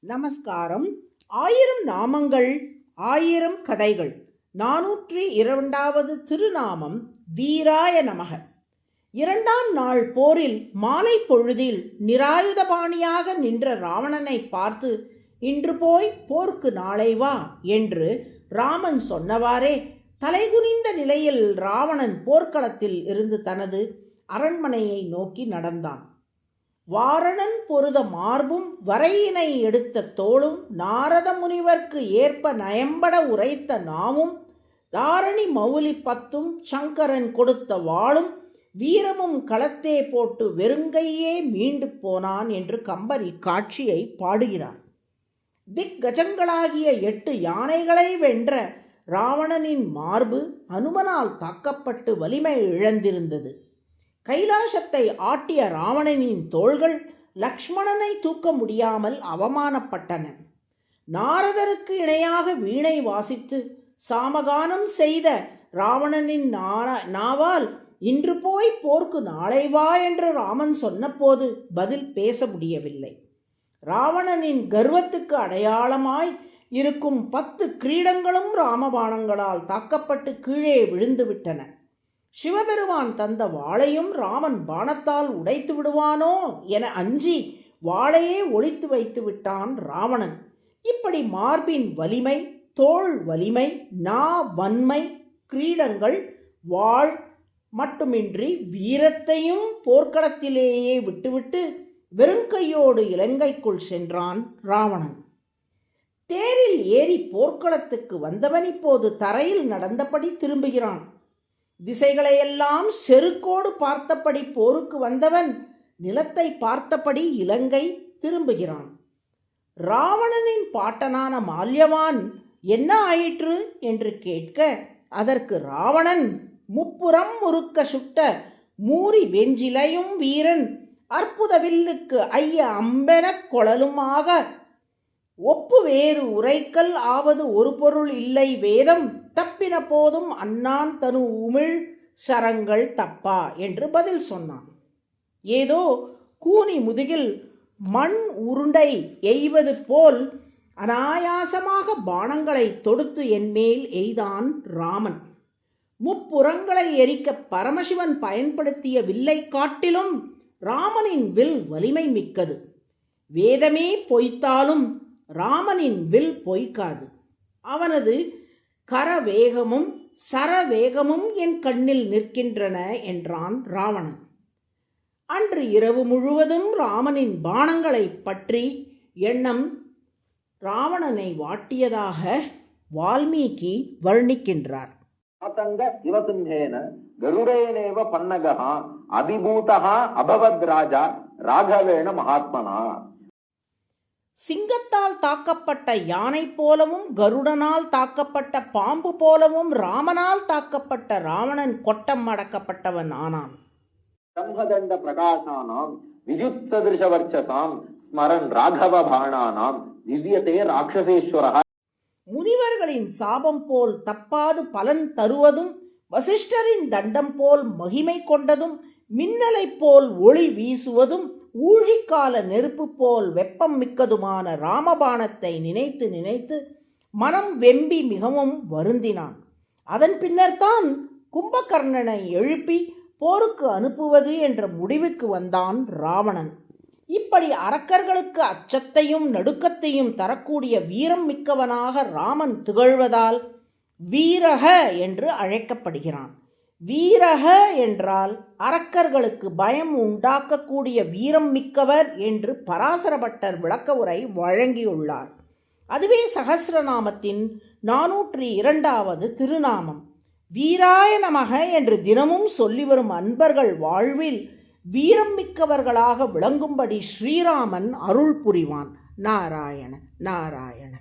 நமஸ்காரம். ஆயிரம் நாமங்கள் ஆயிரம் கதைகள். நானூற்றி இரண்டாவது திருநாமம் வீராய நமக. இரண்டாம் நாள் போரில் மாலை பொழுதில் நிராயுதபாணியாக நின்ற ராவணனை பார்த்து இன்று போய் போர்க்கு நாளை வா என்று ராமன் சொன்னவாறே தலைகுனிந்த நிலையில் ராவணன் போர்க்களத்தில் இருந்து தனது அரண்மனையை நோக்கி நடந்தான். வாரணன் பொருத மார்பும் வரையினை எடுத்த தோளும் நாரத முனிவர்க்கு ஏற்ப நயம்பட உரைத்த நாமும் தாரணி மௌலி பத்தும் சங்கரன் கொடுத்த வாளும் வீரமும் களத்தே போட்டு வெறுங்கையே மீண்டு போனான் என்று கம்பர் இக்காட்சியை பாடுகிறார் திக்கஜங்களாகிய எட்டு யானைகளை வென்ற ராவணனின் மார்பு அனுமனால் தாக்கப்பட்டு வலிமை இழந்திருந்தது. கைலாசத்தை ஆட்டிய ராவணனின் தோள்கள் லக்ஷ்மணனை தூக்க முடியாமல் அவமானப்பட்டன. நாரதருக்கு இணையாக வீணை வாசித்து சாமகானம் செய்த ராவணனின் நா- நாவால் இன்று போய் போர்க்கு நாளை வா என்று ராமன் சொன்னபோது பதில் பேச முடியவில்லை. ராவணனின் கர்வத்துக்கு அடையாளமாய் இருக்கும் பத்து கிரீடங்களும் ராமபாணங்களால் தாக்கப்பட்டு கீழே விழுந்துவிட்டன. சிவபெருமான் தந்த வாளையும் ராமன் பானத்தால் உடைத்து விடுவானோ என அஞ்சி வாளையே ஒளித்து வைத்து விட்டான் ராவணன். இப்படி மார்பின் வலிமை தோள் வலிமை நா வன்மை கிரீடங்கள் வாழ் மட்டுமின்றி வீரத்தையும் போர்க்களத்திலேயே விட்டுவிட்டு வெறுங்கையோடு இலங்கைக்குள் சென்றான் ராவணன். தேரில் ஏறி போர்க்களத்துக்கு வந்தவன் இப்போது தரையில் நடந்தபடி திரும்புகிறான். திசைகளையெல்லாம் செருக்கோடு பார்த்தபடி போருக்கு வந்தவன் நிலத்தை பார்த்தபடி இலங்கை திரும்புகிறான். ராவணனின் பாட்டனான மால்யவான் என்ன ஆயிற்று என்று கேட்க அதற்கு ராவணன் முப்புறம் முறுக்க சுட்ட மூரி வெஞ்சிலையும் வீரன் அற்புத வில்லுக்கு ஐய அம்பெனக் கொழலுமாக ஒப்பு வேறு உரைக்கல் ஆவது ஒரு பொருள் இல்லை வேதம் தப்பின போதும் அண்ணான் தனு உமிழ் சரங்கள் தப்பா என்று பதில் சொன்னான். ஏதோ கூனி முதுகில் மண் உருண்டை எய்வது போல் அனாயாசமாக பானங்களை தொடுத்து என்மேல் எய்தான் ராமன். முப்புறங்களை எரிக்க பரமசிவன் பயன்படுத்திய வில்லை காட்டிலும் ராமனின் வில் வலிமை மிக்கது. வேதமே பொய்த்தாலும் ராமனின் வில் பொய்க்காது. அவனது கரவேகமும் சரவேகமும் என் கண்ணில் நிற்கின்றன என்றான் ராவணன். அன்று இரவு முழுவதும் ராமனின் பாணங்களைப் பற்றி எண்ணம் ராவணனை வாட்டியதாக வால்மீகி வர்ணிக்கின்றார். ஆதங்க சிவசிம்ஹேன கருடேனேவ பன்னகா அபிபூதः அபவத் ராஜா ராகவேண மகாத்மனா. சிங்கத்தால் தாக்கப்பட்ட யானை போலவும் கருடனால் தாக்கப்பட்ட பாம்பு போலவும் ராமனால் தாக்கப்பட்ட ராவணன் கொட்டம் அடக்கப்பட்டவன் ஆனான். பிரம்மதண்ட பிரகாசானாம் வித்யுத் சதிருஷ வர்ச்சசாம் ஸ்மரன் ராகவ பாணானாம் திவ்யதே ராட்சசேஸ்வரः முனிவர்களின் சாபம் போல் தப்பாது பலன் தருவதும் வசிஷ்டரின் தண்டம் போல் மகிமை கொண்டதும் மின்னலைப் போல் ஒளி வீசுவதும் ஊழிக்கால நெருப்பு போல் வெப்பம் மிக்கதுமான ராமபாணத்தை நினைத்து நினைத்து மனம் வெம்பி மிகவும் வருந்தினான். அதன் பின்னர்தான் கும்பகர்ணனை எழுப்பி போருக்கு அனுப்புவது என்ற முடிவுக்கு வந்தான் ராவணன். இப்படி அரக்கர்களுக்கு அச்சத்தையும் நடுக்கத்தையும் தரக்கூடிய வீரம் மிக்கவனாக ராமன் திகழ்வதால் வீரக என்று அழைக்கப்படுகிறான். வீரக என்றால் அரக்கர்களுக்கு பயம் உண்டாக்கக்கூடிய வீரம் மிக்கவர் என்று பராசரபட்டர் விளக்க உரை வழங்கியுள்ளார். அதுவே சகசிரநாமத்தின் நானூற்றி இரண்டாவது திருநாமம். வீராய நமக என்று தினமும் சொல்லி வரும் அன்பர்கள் வாழ்வில் வீரம் மிக்கவர்களாக விளங்கும்படி ஸ்ரீராமன் அருள் புரிவான். நாராயண நாராயண.